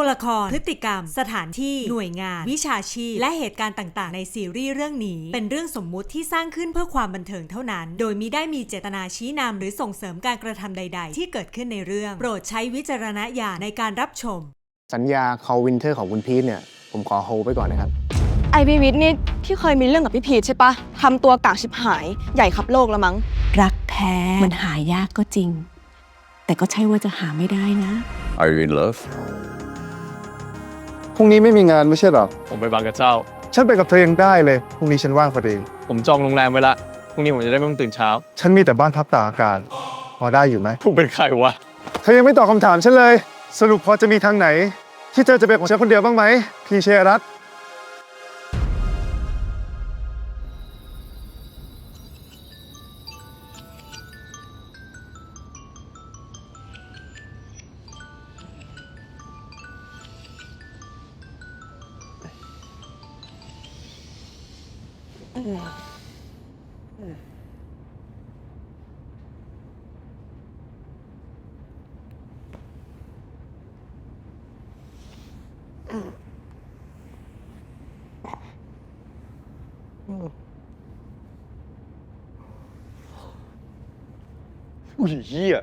ตัวละคร พฤติกรรม สถานที่ หน่วยงาน วิชาชีพ และเหตุการณ์ต่างๆ ในซีรีส์เรื่องนี้ เป็นเรื่องสมมุติที่สร้างขึ้นเพื่อความบันเทิงเท่านั้น โดยมิได้มีเจตนาชี้นำหรือส่งเสริมการกระทำใด ๆ ที่เกิดขึ้นในเรื่อง โปรดใช้วิจารณญาณในการรับชม สัญญา call winter ของคุณพีทเนี่ยผมขอโฮไปก่อนนะครับไอพีวิทย์นี่ที่เคยมีเรื่องกับพี่พีชใช่ปะทำตัวกากชิบหายใหญ่ขับโลกแล้วมั้ง รักแท้มันหายากก็จริง แต่ก็ใช่ว่าจะหาไม่ได้นะ Are you in love พ รุ่งนี้ไม่มีงานไม่ใช่หรอ ผมไปบางกระเจ้า ฉันไปกับเธอยังได้เลย พรุ่งนี้ฉันว่างพอดี ผมจองโรงแรมไว้ละ พรุ่งนี้ผมจะได้ไม่ต้องตื่นเช้า ฉันมีแต่บ้านพักตากอากาศ พอได้อยู่ไหมพวกเป็นใครวะ เธอยังไม่ตอบคำถามฉันเลย สรุปพอจะมีทางไหน ที่เธอจะเป็นของฉันคนเดียวบ้างไหม พี่เชยรัตน์ อุ้ยเฮีย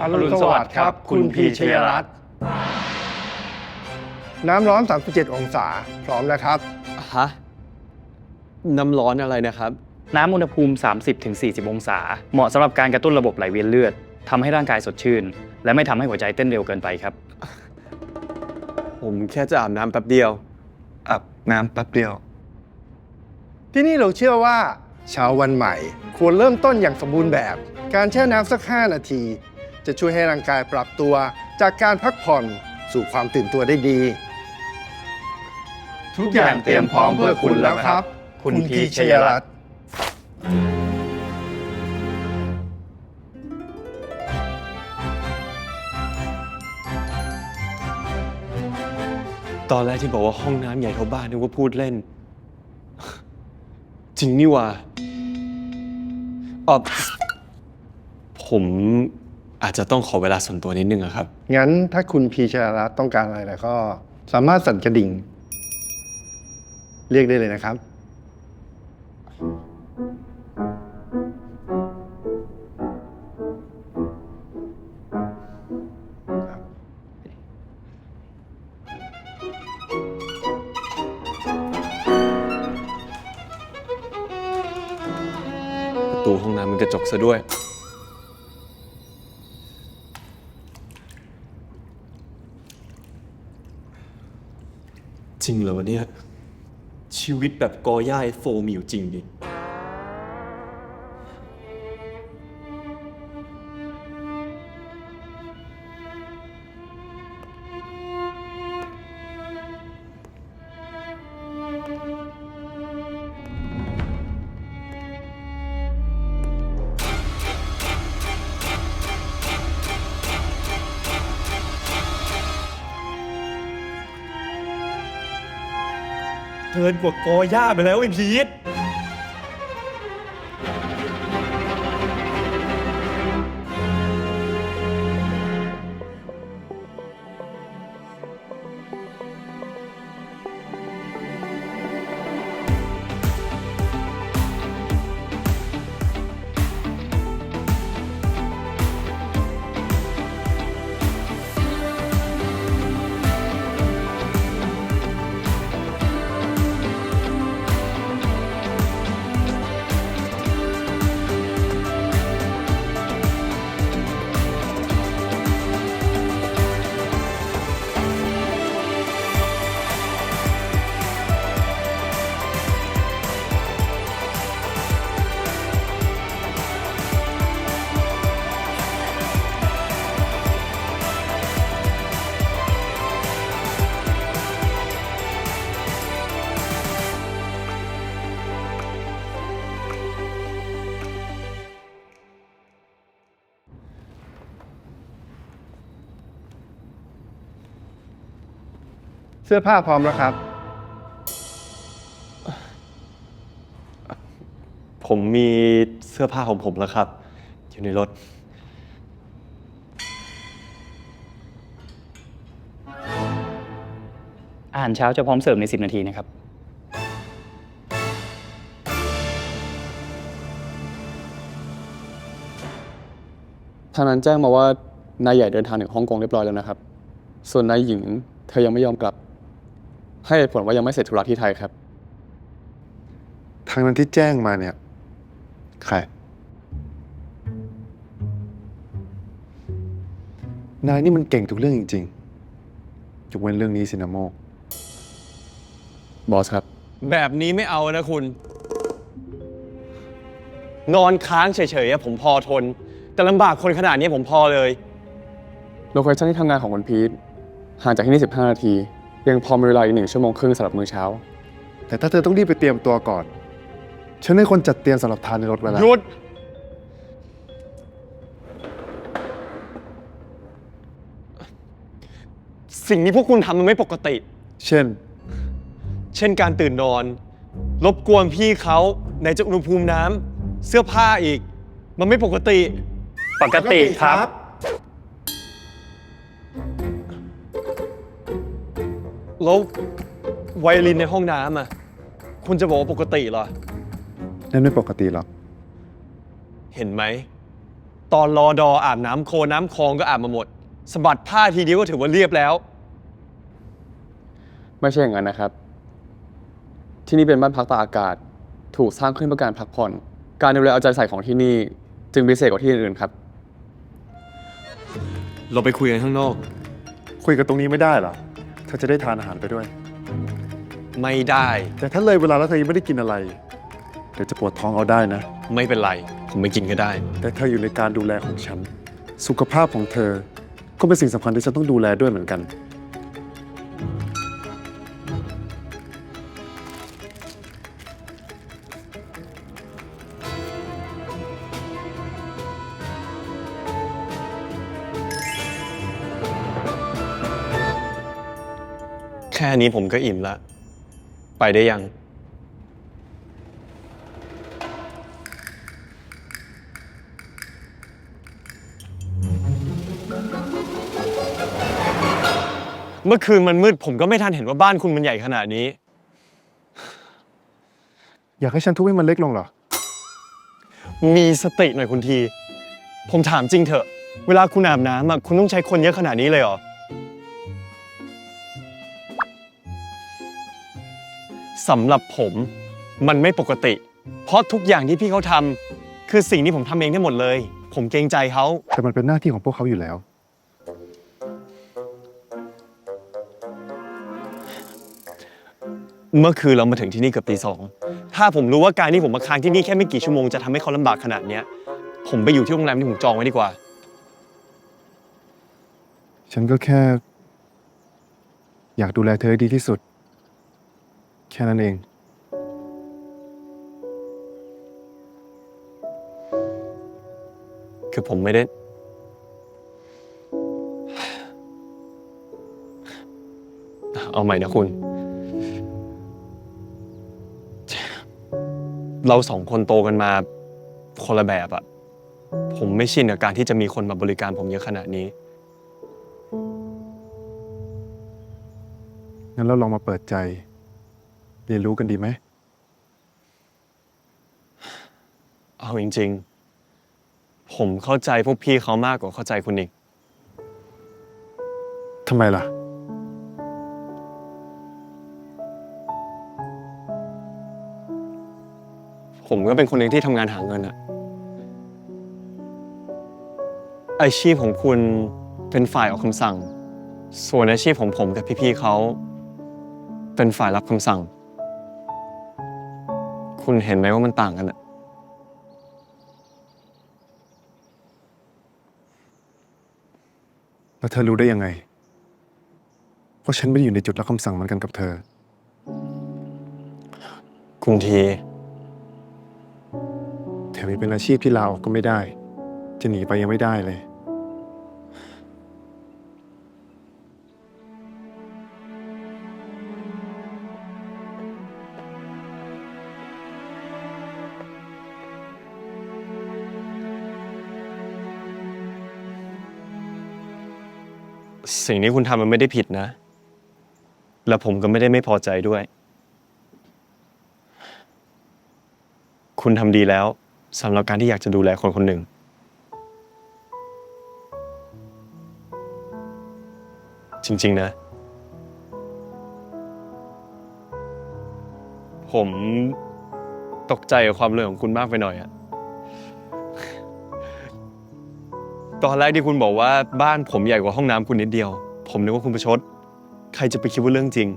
อรุณสวัสดิ์ครับ คุณพีเชยรัตน์น้ำร้อน 37 องศา พร้อมนะครับ ฮะ น้ำร้อนอะไรนะครับ น้ำอุณหภูมิ 30-40 องศา เหมาะสำหรับการกระตุ้นระบบไหลเวียนเลือดทำให้ร่างกายสดชื่น และไม่ทำให้หัวใจเต้นเร็วเกินไปครับ ผมแค่จะอาบน้ำแป๊บเดียว อาบน้ำแป๊บเดียว ที่นี่เราเชื่อว่า เช้าวันใหม่ ควรเริ่มต้นอย่างสมบูรณ์แบบ การแช่น้ำสัก 5 นาที จะช่วยให้ร่างกายปรับตัว จากการพักผ่อนสู่ความตื่นตัวได้ดี ทุกอย่างเตรียมพร้อมเพื่อคุณแล้วครับ คุณพีชยรัตน์ตอนแรกที่บอกว่าห้องน้ำใหญ่เท่าบ้านนึกว่าพูดเล่น จริงนี่หว่าอ๋อผมอาจจะต้องขอเวลาส่วนตัวนิดนึงอะครับ งั้นถ้าคุณพีชยรัตน์ต้องการอะไรแล้วก็ สามารถสั่นกระดิ่ง เรียกได้เลยนะครับ ตูห้องน้ำมันกระจกซะด้วย จริงเหรอวะเนี่ยชีวิตแบบกอย่าไอโฟมีอยู่จริงดิ เกินกว่ากอย่าไปแล้วไอ้พีท เสื้อผ้าพร้อมแล้วครับ ผมมีเสื้อผ้าของผมแล้วครับ อยู่ในรถ อาหารเช้าจะพร้อมเสิร์ฟใน 10 นาทีนะครับ ทางนั้นแจ้งมาว่านายใหญ่เดินทางถึงฮ่องกงเรียบร้อยแล้วนะครับ ส่วนนายหญิงเธอยังไม่ยอมกลับ ให้เหตุผลว่ายังไม่เสร็จธุระที่ไทยครับ ทางนั้นที่แจ้งมาเนี่ย ใคร นายนี่มันเก่งทุกเรื่องจริงๆยกเว้นเรื่องนี้สินะโมก บอสครับ แบบนี้ไม่เอานะคุณ นอนค้างเฉยๆอะผมพอทน แต่ลำบากคนขนาดนี้ผมพอเลย โลเคชั่นที่ทำงานของคุณพีทห่างจากที่นี่ 15 นาที ยังพอมีเวลาอีกหนึ่งชั่วโมงครึ่งสำหรับมื้อเช้า แต่ถ้าเธอต้องรีบไปเตรียมตัวก่อน ฉันให้คนจัดเตรียมสำหรับทานในรถไว้แล้ว หยุด สิ่งที่พวกคุณทำมันไม่ปกติ เช่น เช่นการตื่นนอน รบกวนพี่เขาในจะอุณหภูมิน้ำเสื้อผ้าอีก มันไม่ปกติ ปกติครับ แล้วไวโอลินในห้องน้ำอะ คุณจะบอกว่าปกติเหรอ นั่นไม่ปกติหรอก เห็นไหม ตอนรอดออาบน้ำโคลนน้ำคลองก็อาบมาหมดสะบัดผ้าทีเดียวก็ถือว่าเรียบแล้ว ไม่ใช่อย่างนั้นนะครับ ที่นี่เป็นบ้านพักตากอากาศ ถูกสร้างขึ้นเพื่อการพักผ่อน การดูแลเอาใจใส่ของที่นี่ จึงพิเศษกว่าที่อื่นๆครับ เราไปคุยกันข้างนอก คุยกันตรงนี้ไม่ได้เหรอ เธอจะได้ทานอาหารไปด้วย ไม่ได้ แต่ถ้าเลยเวลาแล้วเธอยังไม่ได้กินอะไร เดี๋ยวจะปวดท้องเอาได้นะ ไม่เป็นไร ผมไม่กินก็ได้ แต่เธออยู่ในการดูแลของฉัน สุขภาพของเธอ ก็เป็นสิ่งสำคัญที่ฉันต้องดูแลด้วยเหมือนกัน แค่นี้ผมก็อิ่มละ ไปได้ยัง เมื่อคืนมันมืดผมก็ไม่ทันเห็นว่าบ้านคุณมันใหญ่ขนาดนี้ อยากให้ฉันทุบให้มันเล็กลงเหรอ มีสติหน่อยคุณที ผมถามจริงเถอะ เวลาคุณอาบน้ำอะคุณต้องใช้คนเยอะขนาดนี้เลยเหรอ สำหรับผมมันไม่ปกติ เพราะทุกอย่างที่พี่เขาทำคือสิ่งที่ผมทำเองได้หมดเลย ผมเกรงใจเขา แต่มันเป็นหน้าที่ของพวกเขาอยู่แล้ว เมื่อคืนเรามาถึงที่นี่เกือบตีสอง ถ้าผมรู้ว่าการที่ผมมาค้างที่นี่แค่ไม่กี่ชั่วโมงจะทำให้เขาลำบากขนาดเนี้ย ผมไปอยู่ที่โรงแรมที่ผมจองไว้ดีกว่า ฉันก็แค่ อยากดูแลเธอให้ดีที่สุด แค่นั้นเอง คือผมไม่ได้ เอาใหม่นะคุณ เราสองคนโตกันมาคนละแบบอะผมไม่ชินกับการที่จะมีคนมาบริการผมเยอะขนาดนี้ งั้นเราลองมาเปิดใจ เรียนรู้กันดีไหม เอาจริง ๆ ผมเข้าใจพวกพี่เขามากกว่าเข้าใจคุณอีก ทำไมล่ะ ผมก็เป็นคนหนึ่งที่ทำงานหาเงินอะอาชีพของคุณเป็นฝ่ายออกคำสั่ง ส่วนอาชีพของผมกับพี่ๆเขา เป็นฝ่ายรับคำสั่ง คุณเห็นไหมว่ามันต่างกันอะแล้วเธอรู้ได้ยังไงเพราะฉันไม่ได้อยู่ในจุดรับคำสั่งเหมือนกันกับเธอ คุณทีแถมยังเป็นอาชีพที่ลาออกก็ไม่ได้ จะหนีไปยังไม่ได้เลย สิ่งที่คุณทำมันไม่ได้ผิดนะ และผมก็ไม่ได้ไม่พอใจด้วย คุณทำดีแล้วสำหรับการที่อยากจะดูแลคนคนหนึ่ง จริง ๆ นะ ผมตกใจกับความเลยของคุณมากไปหน่อยอะ ตอนแรกที่คุณบอกว่าบ้านผมใหญ่กว่าห้องน้ำคุณนิดเดียว ผมนึกว่าคุณประชด ใครจะไปคิดว่าเรื่องจริง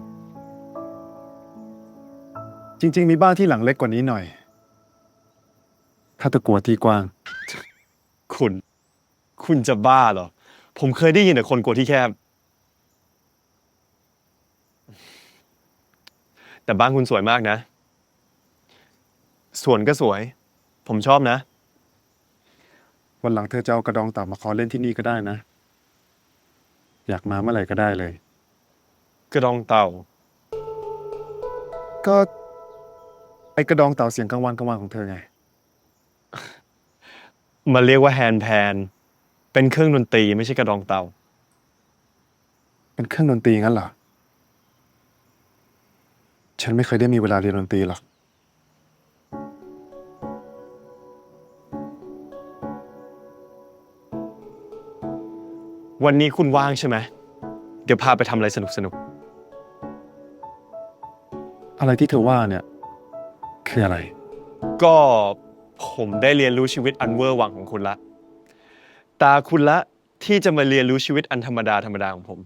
จริง ๆ มีบ้านที่หลังเล็กกว่านี้หน่อย ถ้าตะกัวที่กว้าง คุณ คุณจะบ้าเหรอ ผมเคยได้ยินแต่คนกลัวที่แคบ แต่บ้านคุณสวยมากนะ สวนก็สวย ผมชอบนะ วันหลังเธอจะเอากระดองเต่ามาขอเล่นที่นี่ก็ได้นะ อยากมาเมื่อไหร่ก็ได้เลย กระดองเต่า ก็ ไอกระดองเต่าเสียงกลางวันกลางวันของเธอไง มาเรียกว่าแฮนด์แพน เป็นเครื่องดนตรีไม่ใช่กระดองเต่า เป็นเครื่องดนตรีงั้นเหรอ ฉันไม่เคยได้มีเวลาเรียนดนตรีหรอก วันนี้คุณว่างใช่ไหม เดี๋ยวพาไปทำอะไรสนุกสนุกอะไรที่เธอว่าเนี่ยคืออะไรๆก็ผมได้เรียนรู้ชีวิตอันเวอร์วังของคุณละ ตาคุณละที่จะมาเรียนรู้ชีวิตอันธรรมดาธรรมดาของผม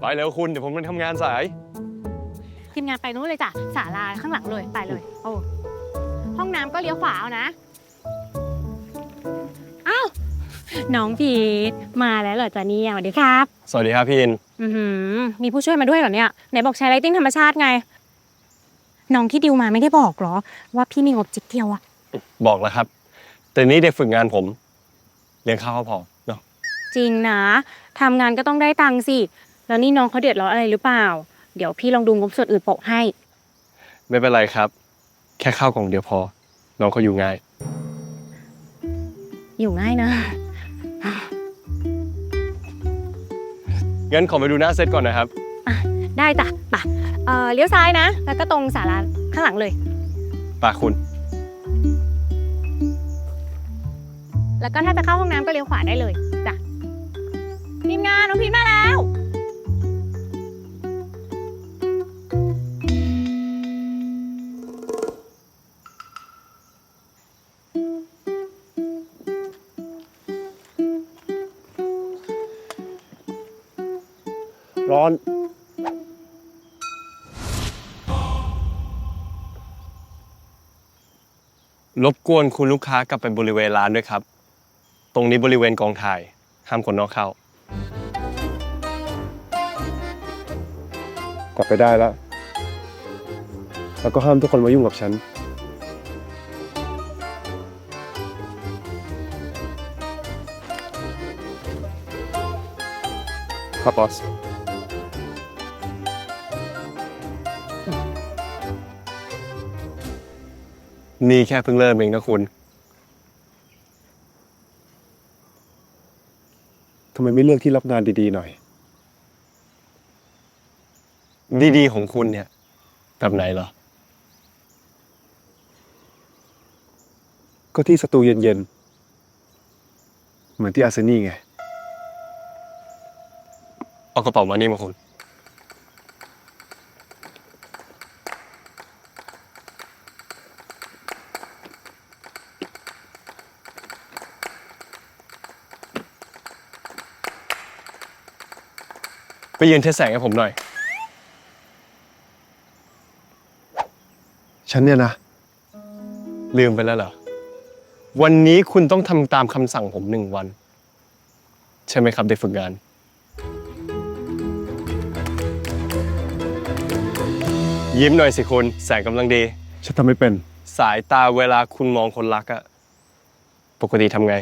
ไปเร็วคุณเดี๋ยวผมต้องทำงานสาย ทีมงานไปนู้นเลยจ้ะศาลาข้างหลังเลยไปเลย โอ้ ห้องน้ำก็เลี้ยวขวาเอานะ อ้าว น้องพีทมาแล้วเหรอจ๊ะเนี่ยสวัสดีครับ สวัสดีครับพี่อิน อือหือมีผู้ช่วยมาด้วยเหรอเนี่ย ไหนบอกใช้ไลติ้งธรรมชาติไง น้องที่ดิวมาไม่ได้บอกเหรอ ว่าพี่มีงบจิกเดียวอะบอกแล้วครับ แต่นี่เด็กฝึกงานผมเลี้ยงข้าวก็พอเนาะจริงนะทำงานก็ต้องได้ตังค์สิ แล้วนี่น้องเขาเดือดร้อนอะไรหรือเปล่า เดี๋ยวพี่ลองดูงบส่วนอื่นโปะให้ ไม่เป็นไรครับ แค่ข้าวกล่องเดียวพอ น้องเขาอยู่ง่าย อยู่ง่ายนะ งั้นขอไปดูหน้าเซตก่อนนะครับ ได้จ้ะป่ะเอ่อเลี้ยวซ้ายนะ แล้วก็ตรงศาลาข้างหลังเลยปากคุณ แล้วก็ถ้าจะเข้าห้องน้ำก็เลี้ยวขวาได้เลยจ้ะทีมงานน้องพีทมาแล้ว ร้อน รบกวนคุณลูกค้ากลับไปบริเวณร้านด้วยครับ ตรงนี้บริเวณกองถ่าย ห้ามคนนอกเข้า กลับไปได้แล้ว แล้วก็ห้ามทุกคนมายุ่งกับฉัน ครับบอส นี่แค่เพิ่งเริ่มเองนะคุณทำไมไม่เลือกที่รับงานดีๆหน่อย ดีๆของคุณเนี่ยแบบไหนเหรอ ก็ที่สตูเย็นๆ เหมือนที่อาร์เซนี่ไง เอากระเป๋ามานี่มาคุณ ยืนเทสแสงให้ผมหน่อย ฉันเนี่ยนะ ลืมไปแล้วเหรอ วันนี้คุณต้องทำตามคำสั่งผมหนึ่งวัน ใช่ไหมครับเด็กฝึกงาน ยิ้มหน่อยสิคุณ แสงกำลังดี ฉันทำไม่เป็น สายตาเวลาคุณมองคนรักอะปกติทำไง